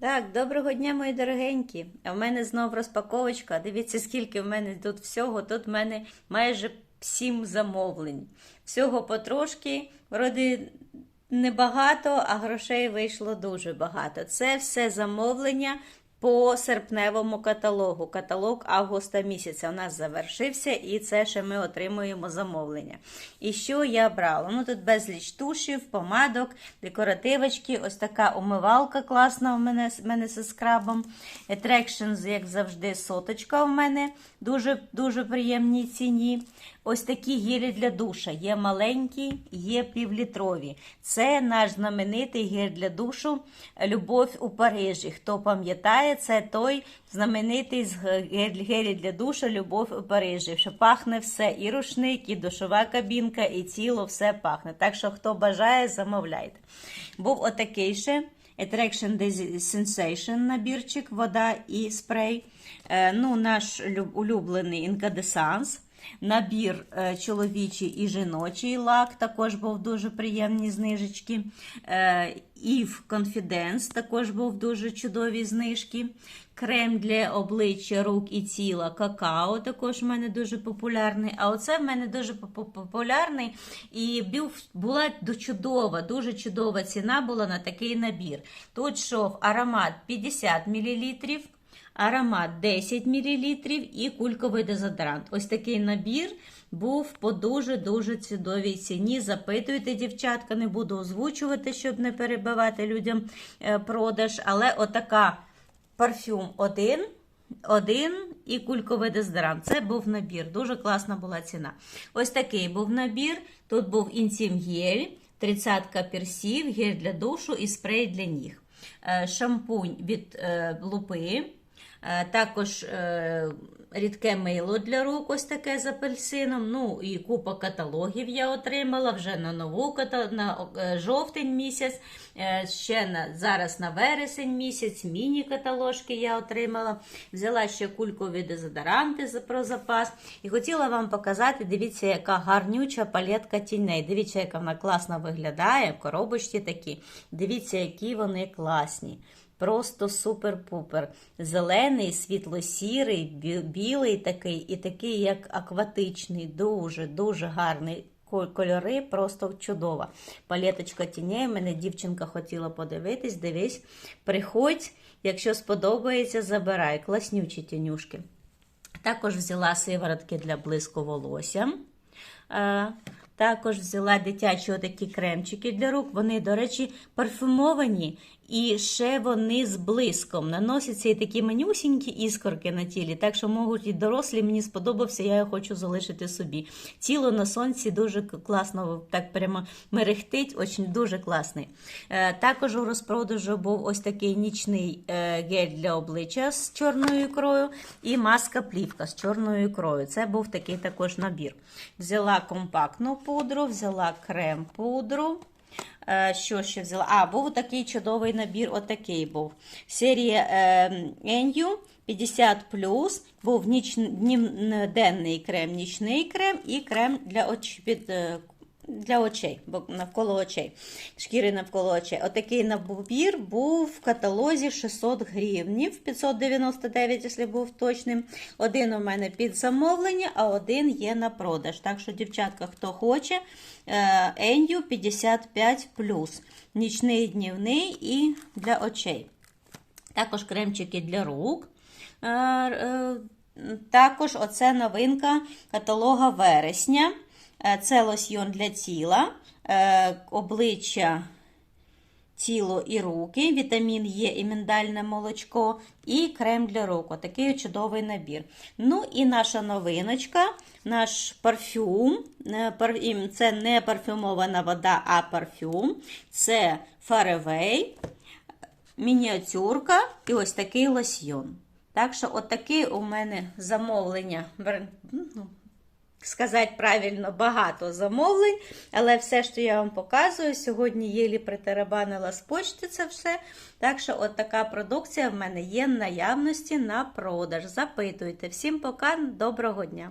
Так, доброго дня, мої дорогенькі. А в мене знов розпаковочка. Дивіться, скільки в мене тут всього. Тут в мене майже сім замовлень. Всього потрошки, вроді небагато, а грошей вийшло дуже багато. Це все замовлення по серпневому каталогу. Каталог августа місяця у нас завершився, і це ще ми отримуємо замовлення. І що я брала? Ну тут безліч тушів, помадок, декоративочки, ось така умивалка класна у мене, в мене зі скрабом. Attractions, як завжди, соточка у мене дуже дуже приємній ціні. Ось такі гелі для душа. Є маленькі, є півлітрові. Це наш знаменитий гель для душу Любов у Парижі. Хто пам'ятає, це той знаменитий гелі для душа Любов у Парижі. Що пахне все, і рушник, і душова кабінка, і тіло все пахне. Так що, хто бажає, замовляйте. Був отакий ще. Attraction Sensation набірчик, вода і спрей. Е, ну, наш улюблений інкадесанс. Набір е, чоловічий і жіночий лак, також був дуже приємні знижечки. Е, Eve Confidence також був дуже чудові знижки. Крем для обличчя, рук і тіла какао також в мене дуже популярний. А оце в мене дуже популярний і була чудова, дуже чудова ціна була на такий набір. Тут йшов аромат 50 мл аромат 10 мл і кульковий дезодорант. Ось такий набір був по дуже-дуже чудовій ціні. Запитуйте, дівчатка, не буду озвучувати, щоб не перебивати людям е, продаж. Але отака парфюм один. Один і кульковий дезодорант. Це був набір. Дуже класна була ціна. Ось такий був набір. Тут був інтім гель, 30 персів, гель для душу і спрей для ніг. Е, Шампунь від е, лупи. Е, Також е, рідке мило для рук, ось таке з апельсином. Ну і купа каталогів я отримала вже на нову на е, жовтень місяць, ще на зараз на вересень місяць. Міні-каталожки я отримала. Взяла ще кулькові дезодоранти про запас. І хотіла вам показати, дивіться, яка гарнюча палетка тіней. Дивіться, яка вона класно виглядає. Коробочці такі. Дивіться, які вони класні. Просто супер-пупер. Зелений, світло-сірий, білий такий і такий, як акватичний, дуже-дуже гарний. Кольори просто чудова. Палеточка тіней. Мене дівчинка хотіла подивитись. Дивись, приходь, якщо сподобається, забирай. Класнючі тінюшки. Також взяла сиворотки для блиску волосся. Е, Також взяла дитячі отакі кремчики для рук. Вони, до речі, парфумовані і ще вони з блиском. Наносяться і такі манюсінькі іскорки на тілі. Так що можуть і дорослі, мені сподобався, я його хочу залишити собі. Тіло на сонці дуже класно, так прямо мерехтить, очень дуже класний. Е, Також у розпродажу був ось такий нічний е, гель для обличчя з чорною ікрою і маска плівка з чорною ікрою. Це був такий також набір. Взяла компактну пудру, взяла крем пудру. Е, Що ще взяла? А, був такий чудовий набір, отакий був. Серія е, Еню 50 був ніч, днів, денний крем, нічний крем і крем для, оч, під, е, для очей, бо навколо очей, шкіри навколо очей. Отакий набір був в каталозі 600 гривнів, 599, якщо був точним. Один у мене під замовлення, а один є на продаж. Так що, дівчатка, хто хоче, е, Еню 55 нічний днівний і для очей. Також кремчики для рук. Е, е, Також оце новинка каталога вересня. Е, Це лосьйон для тіла, е, обличчя, тіло і руки, вітамін Є і міндальне молочко, і крем для рук. Отакий чудовий набір. Ну і наша новиночка, наш парфюм. Е, Це не парфюмована вода, а парфюм. Це Фаревей мініатюрка і ось такий лосьйон. Так що, отаке у мене замовлення. Сказати правильно, багато замовлень, але все, що я вам показую, сьогодні єлі притарабанила з почти це все. Так що, от така продукція в мене є в наявності на продаж. Запитуйте. Всім пока, доброго дня!